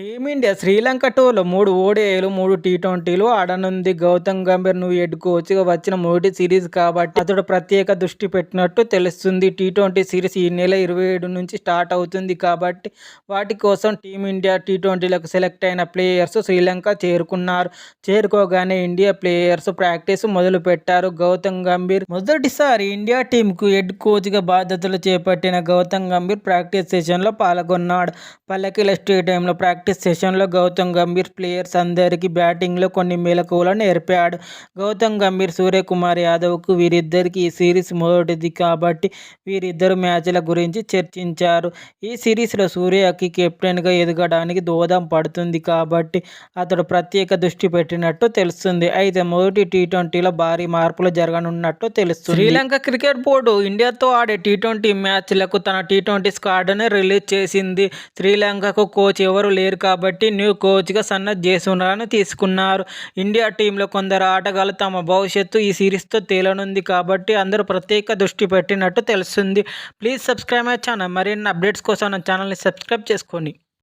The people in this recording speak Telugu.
టీమిండియా శ్రీలంక టూర్లో మూడు ఓడిఐలు మూడు టీ ట్వంటీలు ఆడనుంది. గౌతమ్ గంభీర్ నువ్వు హెడ్ కోచ్గా వచ్చిన మొదటి సిరీస్ కాబట్టి అతడు ప్రత్యేక దృష్టి పెట్టినట్టు తెలుస్తుంది. టీ ట్వంటీ సిరీస్ ఈ నెల ఇరవై ఏడు నుంచి స్టార్ట్ అవుతుంది కాబట్టి వాటి కోసం టీమిండియా టీ ట్వంటీలకు సెలెక్ట్ అయిన ప్లేయర్స్ శ్రీలంక చేరుకున్నారు. చేరుకోగానే ఇండియా ప్లేయర్స్ ప్రాక్టీస్ మొదలు పెట్టారు. గౌతమ్ గంభీర్ మొదటిసారి ఇండియా టీంకు హెడ్ కోచ్గా బాధ్యతలు చేపట్టిన గౌతమ్ గంభీర్ ప్రాక్టీస్ సెషన్లో పాల్గొన్నాడు. పల్లకిల స్టేడియంలో ప్రాక్టీస్ సెషన్లో గౌతమ్ గంభీర్ ప్లేయర్స్ అందరికీ బ్యాటింగ్లో కొన్ని మెలకువలను నేర్పాడు. గౌతమ్ గంభీర్ సూర్యకుమార్ యాదవ్కు వీరిద్దరికి ఈ సిరీస్ మొదటిది కాబట్టి వీరిద్దరు మ్యాచ్ల గురించి చర్చించారు. ఈ సిరీస్లో సూర్యకి కెప్టెన్గా ఎదగడానికి దోదం పడుతుంది కాబట్టి అతడు ప్రత్యేక దృష్టి పెట్టినట్టు తెలుస్తుంది. అయితే మొదటి టీ ట్వంటీలో భారీ మార్పులు జరగనున్నట్టు తెలుస్తుంది. శ్రీలంక క్రికెట్ బోర్డు ఇండియాతో ఆడే టీ ట్వంటీ మ్యాచ్లకు తన టీ ట్వంటీ స్క్వాడ్ని రిలీజ్ చేసింది. శ్రీలంకకు కోచ్ ఎవరు లేరు కాబట్టి న్యూ కోచ్గా సన్నత్ జయసూర్యను తీసుకున్నారు. ఇండియా టీంలో కొందరు ఆటగాళ్ళు తమ భవిష్యత్తు ఈ సిరీస్తో తేలనుంది కాబట్టి అందరూ ప్రత్యేక దృష్టి పెట్టినట్టు తెలుస్తుంది. Please subscribe my channel. మరిన్ని అప్డేట్స్ కోసం నా ఛానల్ని సబ్స్క్రైబ్ చేసుకోండి.